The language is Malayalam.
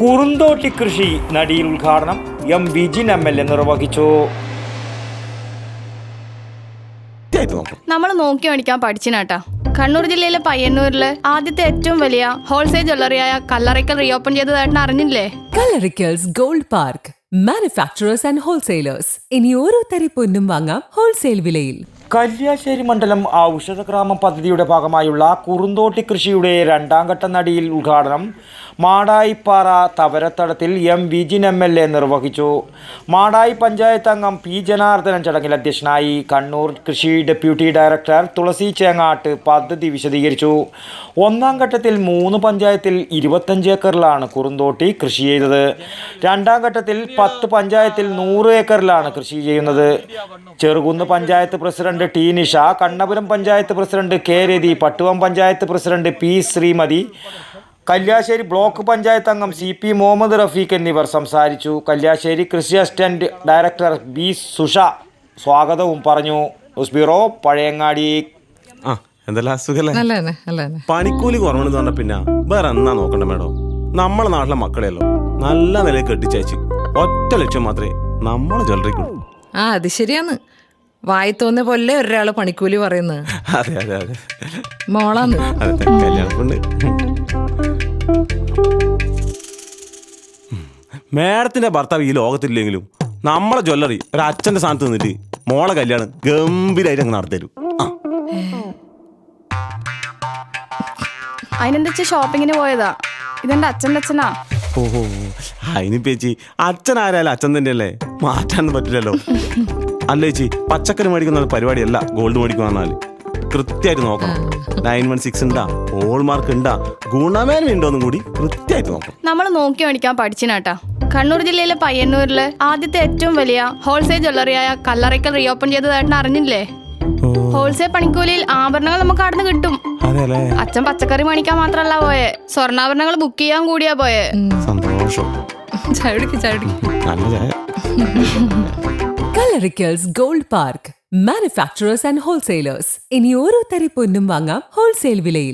കുറുന്തോട്ടി കൃഷി നടിയിൽ ഉദ്ഘാടനം M Vijin M L A നിർവഹിച്ചു. നമ്മൾ നോക്കി മേടിക്കാൻ പഠിച്ചിനാട്ടാ കണ്ണൂർ ജില്ലയിലെ പയ്യന്നൂരിലെ ആദ്യത്തെ ഏറ്റവും വലിയ ഹോൾസെയിൽ ജ്വല്ലറിയായ കല്ലറിക്കൽ റീഓപ്പൺ ചെയ്തതായിട്ട് അറിഞ്ഞില്ലേ? Kallarickals gold park manufacturers and wholesalers ഇനി ഓരോ തരി പൊന്നും വാങ്ങാം ഹോൾസെയിൽ വിലയിൽ. കല്യാശ്ശേരി മണ്ഡലം ഔഷധഗ്രാമം പദ്ധതിയുടെ ഭാഗമായുള്ള കുറുന്തോട്ടി കൃഷിയുടെ രണ്ടാം ഘട്ട നടിയിൽ ഉദ്ഘാടനം Madayipara തവരത്തടത്തിൽ M Vijin M L A നിർവഹിച്ചു. മാടായി പഞ്ചായത്ത് അംഗം പി ജനാർദ്ദനൻ ചടങ്ങിൽ അധ്യക്ഷനായി കണ്ണൂർ കൃഷി ഡെപ്യൂട്ടി ഡയറക്ടർ തുളസി ചേങ്ങാട്ട് പദ്ധതി വിശദീകരിച്ചു. ഒന്നാം ഘട്ടത്തിൽ മൂന്ന് പഞ്ചായത്തിൽ ഇരുപത്തഞ്ച് ഏക്കറിലാണ് കുറുന്തോട്ടി കൃഷി ചെയ്തത്. രണ്ടാം ഘട്ടത്തിൽ പത്ത് പഞ്ചായത്തിൽ നൂറ് ഏക്കറിലാണ് കൃഷി ചെയ്യുന്നത്. Cherukunnu panchayat president T Nisha Kannapuram panchayat president K Rathi Pattuvam panchayat president P Sreemathi Kalliasseri block panchayat അംഗം സി പി മുഹമ്മദ് റഫീഖ് എന്നിവർ സംസാരിച്ചു. കല്യാശ്ശേരി കൃഷി അസിസ്റ്റന്റ് ഡയറക്ടർ ബി സുഷ സ്വാഗതവും പറഞ്ഞു. News bureau Pazhayangadi. ആ എന്തെല്ലാം പണിക്കൂലി കുറവെന്ന് പറഞ്ഞ പിന്നെ വേറെ എന്നാ നോക്കണ്ട മേഡം? നമ്മളെ നാട്ടിലെ മക്കളെയല്ലോ നല്ല നിലയിൽ കെട്ടിച്ചയച്ച്. ഒറ്റ ലക്ഷം മാത്രമേ നമ്മളെ ജ്വല്ലറിക്കുള്ളൂ. ആ അത് ശരിയാണ്. വായി തോന്നിയ പോലെ ഒരാൾ പണിക്കൂലി പറയുന്നത്. അതെ അതെ അതെ. മോളാന്ന്. അതെ കല്യാണപ്പെണ്ണ് മേഡത്തിന്റെ ഭർത്താവ് ഈ ലോകത്തില്ലെങ്കിലും നമ്മളെ ജ്വല്ലറി ഒരു അച്ഛന്റെ സ്ഥാനത്ത് നിന്നിട്ട് മോളെ കല്യാണം ഗംഭീരമായിട്ട് അങ്ങ് നടത്തരും അതിനെന്താ ഷോപ്പിങ്ങിന് പോയതാ? ഇതെന്റെ അച്ഛന്റെ അച്ഛനാ. ഓഹോ. അതിന് ചേച്ചി അച്ഛൻ ആരായാലും അച്ഛൻ തന്നെയല്ലേ? മാറ്റാനൊന്നും പറ്റില്ലല്ലോ. അല്ല ചേച്ചി പച്ചക്കറി മേടിക്കുന്ന പരിപാടിയല്ല ഗോൾഡ് മേടിക്കുക പറഞ്ഞാൽ. കൃത്യമായിട്ട് നോക്കണം. നയൻ വൺ സിക്സ് ഉണ്ടാ ഹോൾ മാർക്ക് ഉണ്ടാ ഗുണമേന്മ ഉണ്ടോന്നും കൂടി കൃത്യമായിട്ട് നോക്കണം. നമ്മൾ നോക്കി മേടിക്കാൻ പഠിച്ചിനാട്ടാ. കണ്ണൂർ ജില്ലയിലെ പയ്യന്നൂരിൽ ആദ്യത്തെ ഏറ്റവും വലിയ ഹോൾസെയിൽ ജ്വല്ലറിയായ കല്ലറയ്ക്കൽ റീഓപ്പൺ ചെയ്തതായിട്ട് അറിഞ്ഞില്ലേ? ഹോൾസെയിൽ പണിക്കൂലിയിൽ ആഭരണങ്ങൾ നമുക്ക് അവിടുന്ന് കിട്ടും. അല്ലേ അച്ഛൻ പച്ചക്കറി മേടിക്കാൻ മാത്രല്ല പോയെ. സ്വർണാഭരണങ്ങൾ ബുക്ക് ചെയ്യാൻ കൂടിയാ പോയെ. Kallarickals gold park manufacturers and wholesalers. ഇനി ഓരോ തരി പൊന്നും വാങ്ങാം ഹോൾസെയിൽ വിലയിൽ.